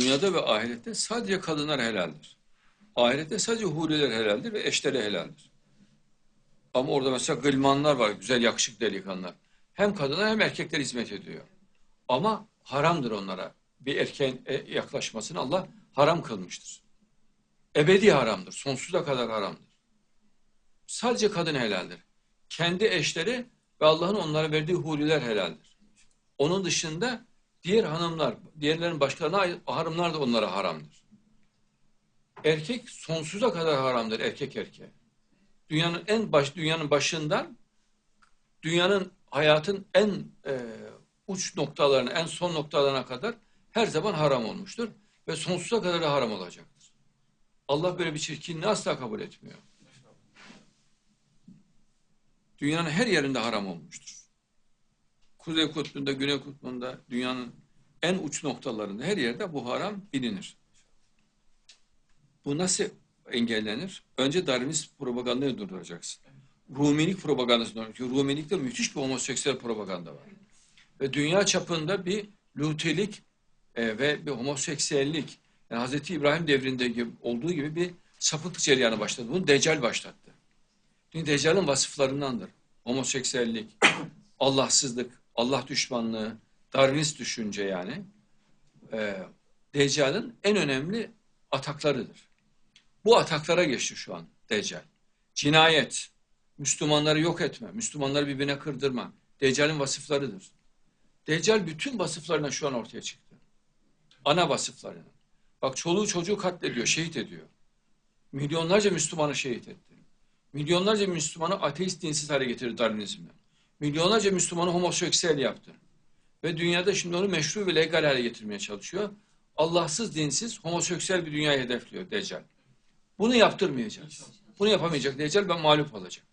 dünyada ve ahirette sadece kadınlar helaldir. Ahirette sadece huriler helaldir ve eşleri helaldir. Ama orada mesela gılmanlar var, güzel yakışıklı delikanlılar. Hem kadına hem erkekler hizmet ediyor. Ama haramdır onlara. Bir erkeğin e, yaklaşmasını Allah haram kılmıştır. Ebedi haramdır, sonsuza kadar haramdır. Sadece kadın helaldir. Kendi eşleri ve Allah'ın onlara verdiği huriler helaldir. Onun dışında diğer hanımlar, diğerlerin başkalarına ait hanımlar da onlara haramdır. Erkek sonsuza kadar haramdır erkek erkeğe. Dünyanın en baş dünyanın başından dünyanın hayatın en e, uç noktalarına, en son noktalarına kadar her zaman haram olmuştur ve sonsuza kadar da haram olacaktır. Allah böyle bir çirkinliği asla kabul etmiyor. Dünyanın her yerinde haram olmuştur. Kuzey kutbunda, güney kutbunda, dünyanın en uç noktalarında her yerde bu haram bilinir. Bu nasıl engellenir? Önce Darwinist propagandayı durduracaksın. Rumilik propagandasını durduracaksın. Rumilikte müthiş bir homoseksüel propaganda var. Ve dünya çapında bir lutelik e, ve bir homoseksüellik, yani Hazreti İbrahim devrinde gibi, olduğu gibi bir sapıklık ceryanı başladı. Bunu Deccal başlattı. Çünkü Deccal'ın vasıflarındandır. Homoseksüellik, Allahsızlık, Allah düşmanlığı, Darwinist düşünce yani. E, Deccal'ın en önemli ataklarıdır. Bu ataklara geçti şu an Deccal. Cinayet, Müslümanları yok etme, Müslümanları birbirine kırdırma. Deccal'in vasıflarıdır. Deccal bütün vasıflarına şu an ortaya çıktı. Ana vasıflarını. Bak çoluğu çocuğu katlediyor, şehit ediyor. Milyonlarca Müslümanı şehit etti. Milyonlarca Müslümanı ateist dinsiz hale getirdi Darwinizmle. Milyonlarca Müslümanı homoseksüel yaptı. Ve dünyada şimdi onu meşru ve legal hale getirmeye çalışıyor. Allahsız, dinsiz, homoseksüel bir dünyayı hedefliyor Deccal. Bunu yaptırmayacağız. Bunu yapamayacak Deccal ben mağlup olacak.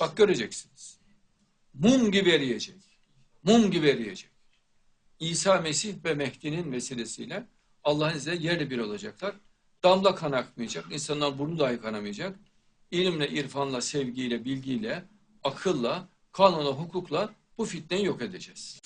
Bak göreceksiniz. Mum gibi eriyecek. Mum gibi eriyecek. İsa Mesih ve Mehdi'nin vesilesiyle Allah'ın izniyle yerle bir olacaklar. Damla kan akmayacak. İnsanlar burnu dahi kanamayacak. İlimle, irfanla, sevgiyle, bilgiyle, akılla, kanunla, hukukla bu fitneyi yok edeceğiz.